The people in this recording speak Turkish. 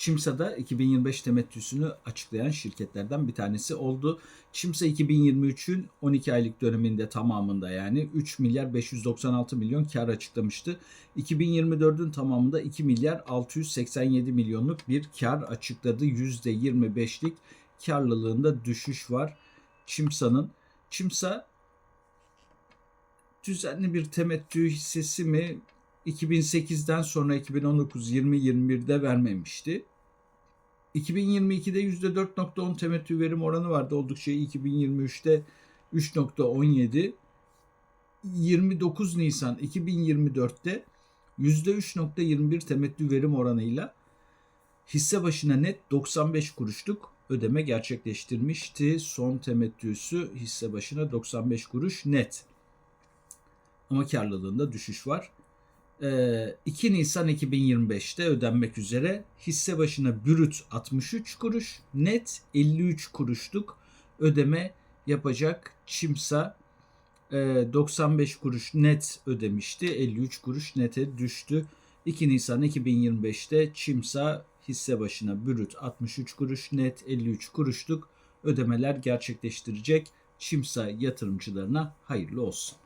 Çimsa'da 2025 temettüsünü açıklayan şirketlerden bir tanesi oldu. Çimsa 2023'ün 12 aylık döneminde tamamında yani 3 milyar 596 milyon kar açıklamıştı. 2024'ün tamamında 2 milyar 687 milyonluk bir kar açıkladı. %25'lik karlılığında düşüş var Çimsa'nın. Çimsa düzenli bir temettü hissesi mi 2008'den sonra 2019, 20, 21'de vermemişti. 2022'de %4.10 temettü verim oranı vardı. Oldukça iyi. 2023'te 3.17. 29 Nisan 2024'te %3.21 temettü verim oranıyla hisse başına net 95 kuruşluk ödeme gerçekleştirmişti. Son temettüsü hisse başına 95 kuruş net. Ama karlılığında düşüş var. Ee, 2 Nisan 2025'te ödenmek üzere hisse başına bürüt 63 kuruş, net 53 kuruşluk ödeme yapacak Çimsa. Ee, 95 kuruş net ödemişti, 53 kuruş nete düştü. 2 Nisan 2025'te Çimsa hisse başına bürüt 63 kuruş, net 53 kuruşluk ödemeler gerçekleştirecek. Çimsa yatırımcılarına hayırlı olsun.